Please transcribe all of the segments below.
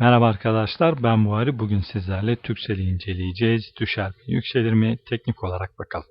Merhaba arkadaşlar ben Muharri. Bugün sizlerle Türkcell'i inceleyeceğiz. Düşer mi yükselir mi teknik olarak bakalım.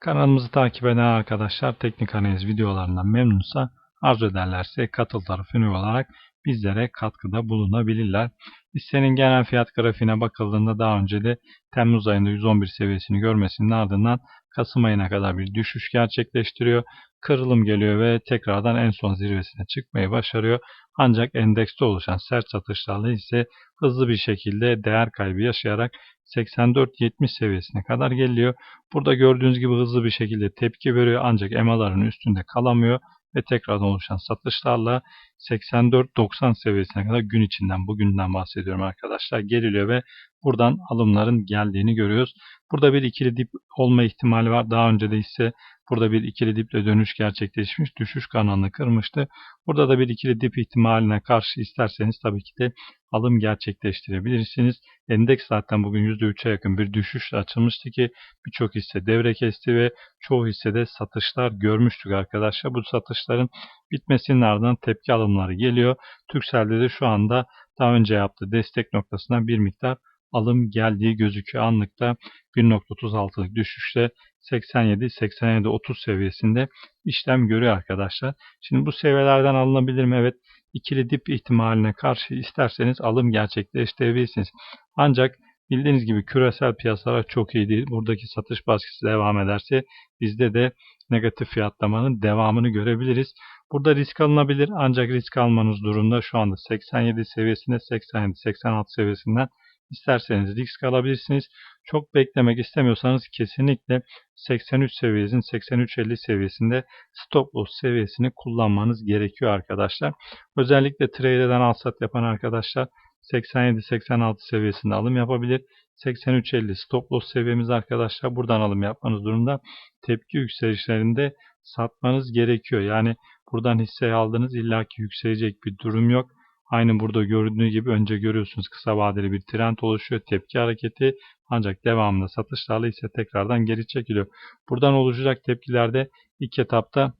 Kanalımızı takip eden arkadaşlar teknik analiz videolarından memnunsa arzu ederlerse katıl tarafı olarak bizlere katkıda bulunabilirler. Hissenin genel fiyat grafiğine bakıldığında daha önce de Temmuz ayında 111 seviyesini görmesinin ardından Kasım ayına kadar bir düşüş gerçekleştiriyor. Kırılım geliyor ve tekrardan en son zirvesine çıkmayı başarıyor. Ancak endekste oluşan sert satışlarla ise hızlı bir şekilde değer kaybı yaşayarak 84-70 seviyesine kadar geliyor. Burada gördüğünüz gibi hızlı bir şekilde tepki veriyor ancak EMA'ların üstünde kalamıyor ve tekrardan oluşan satışlarla 84-90 seviyesine kadar gün içinden bugünden bahsediyorum arkadaşlar geriliyor ve buradan alımların geldiğini görüyoruz. Burada bir ikili dip olma ihtimali var. Daha önce de ise burada bir ikili diple dönüş gerçekleşmiş. Düşüş kanalını kırmıştı. Burada da bir ikili dip ihtimaline karşı isterseniz tabii ki de alım gerçekleştirebilirsiniz. Endeks zaten bugün %3'e yakın bir düşüşle açılmıştı ki birçok hisse devre kesti ve çoğu hissede satışlar görmüştük arkadaşlar. Bu satışların bitmesinin ardından tepki alımları geliyor. Türkcell'de de şu anda daha önce yaptığı destek noktasından bir miktar alım geldiği gözüküyor. Anlıkta 1.36'lık düşüşle 87-87-30 seviyesinde işlem görüyor arkadaşlar. Şimdi bu seviyelerden alınabilir mi? Evet ikili dip ihtimaline karşı isterseniz alım gerçekleştirebilirsiniz. Ancak bildiğiniz gibi küresel piyasalar çok iyi değil. Buradaki satış baskısı devam ederse bizde de negatif fiyatlamanın devamını görebiliriz. Burada risk alınabilir ancak risk almanız durumda şu anda 87 seviyesinde 87-86 seviyesinden İsterseniz risk alabilirsiniz. Çok beklemek istemiyorsanız kesinlikle 83 seviyesinin 83.50 seviyesinde stop loss seviyesini kullanmanız gerekiyor arkadaşlar. Özellikle trade'den al sat yapan arkadaşlar 87-86 seviyesinde alım yapabilir. 83.50 stop loss seviyemiz arkadaşlar. Buradan alım yapmanız durumda tepki yükselişlerinde satmanız gerekiyor. Yani buradan hisse aldınız illaki yükselecek bir durum yok. Aynı burada görüldüğü gibi önce görüyorsunuz kısa vadeli bir trend oluşuyor. Tepki hareketi ancak devamında satışlarla ise tekrardan geri çekiliyor. Buradan oluşacak tepkilerde ilk etapta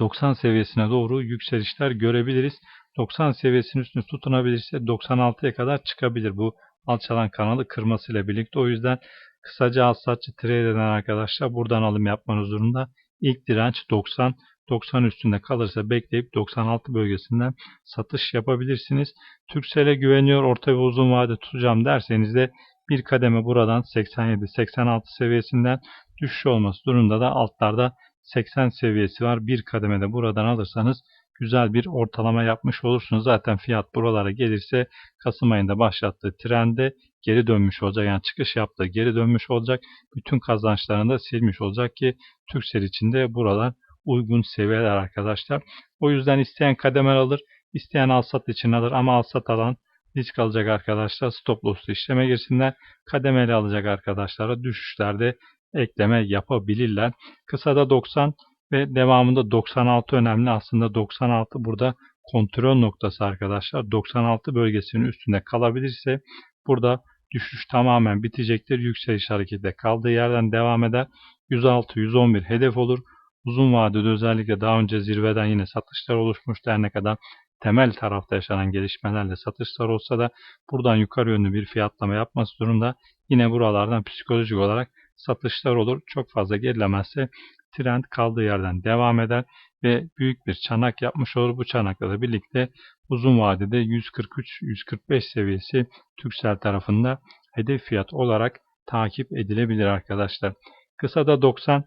90 seviyesine doğru yükselişler görebiliriz. 90 seviyesinin üstünde tutunabilirse 96'ya kadar çıkabilir bu alçalan kanalı kırmasıyla birlikte. O yüzden kısaca al satçı trade eden arkadaşlar buradan alım yapmanız durumda. İlk direnç 90 90 üstünde kalırsa bekleyip 96 bölgesinden satış yapabilirsiniz. Türksel'e güveniyor orta ve uzun vade tutacağım derseniz de bir kademe buradan 87-86 seviyesinden düşüş olması durumunda da altlarda 80 seviyesi var. Bir kademede buradan alırsanız güzel bir ortalama yapmış olursunuz. Zaten fiyat buralara gelirse Kasım ayında başlattığı trende geri dönmüş olacak. Yani çıkış yaptığı geri dönmüş olacak. Bütün kazançlarını da silmiş olacak ki Türksel içinde buralar uygun seviyeler arkadaşlar. O yüzden isteyen kademel alır, isteyen alsat için alır ama alsat alan risk alacak arkadaşlar stop loss'lu işleme girsinler. Kademeli alacak arkadaşlara düşüşlerde ekleme yapabilirler. Kısada 90 ve devamında 96 önemli. Aslında 96 burada kontrol noktası arkadaşlar. 96 bölgesinin üstünde kalabilirse burada düşüş tamamen bitecektir. Yükseliş harekette kaldığı yerden devam eder. 106-111 hedef olur. Uzun vadede özellikle daha önce zirveden yine satışlar oluşmuştu. Her ne kadar temel tarafta yaşanan gelişmelerle satışlar olsa da buradan yukarı yönlü bir fiyatlama yapması durumda yine buralardan psikolojik olarak satışlar olur. Çok fazla gerilemezse trend kaldığı yerden devam eder ve büyük bir çanak yapmış olur. Bu çanakla da birlikte uzun vadede 143-145 seviyesi Türksel tarafında hedef fiyat olarak takip edilebilir arkadaşlar. Kısada 90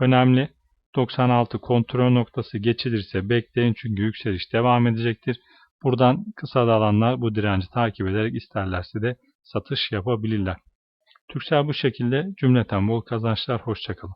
önemli 96 kontrol noktası geçilirse bekleyin çünkü yükseliş devam edecektir. Buradan kısa alanlar bu direnci takip ederek isterlerse de satış yapabilirler. Türksel bu şekilde cümleten bol kazançlar. Hoşçakalın.